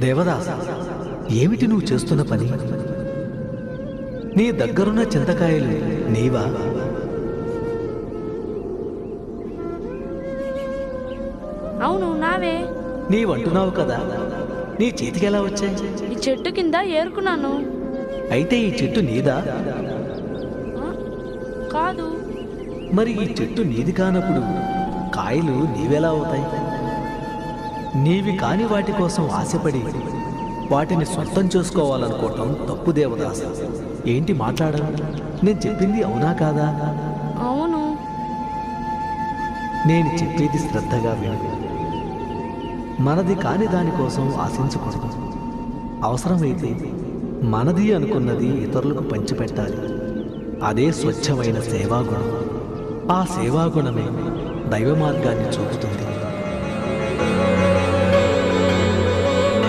దేవదాస ఏమిటి నువ్వు చేస్తున్న పని? నీ దగ్గరున్న చింతకాయలు నీవా? అవును నావే. నీవంటున్నావు కదా నీ చేతికి ఎలా వచ్చాయి? ఈ చెట్టు కింద ఏరుకున్నాను. అయితే ఈ చెట్టు నీదా? కాదు. మరి ఈ చెట్టు నీది కానప్పుడు కాయలు నీవెలా అవుతాయి? నీవి కాని వాటి కోసం ఆశపడి వాటిని సొంతం చేసుకోవాలనుకోవటం తప్పు దేవదాస. ఏంటి మాట్లాడను నేను చెప్పింది అవునా కాదా? అవును. నేను చెప్పేది శ్రద్ధగా విను. మనది కాని దానికోసం ఆశించకూడదు. అవసరమైతే మనది అనుకున్నది ఇతరులకు పంచిపెట్టాలి. అదే స్వచ్ఛమైన సేవాగుణం. ఆ సేవాగుణమే దైవ మార్గాన్ని చూపుతుంది.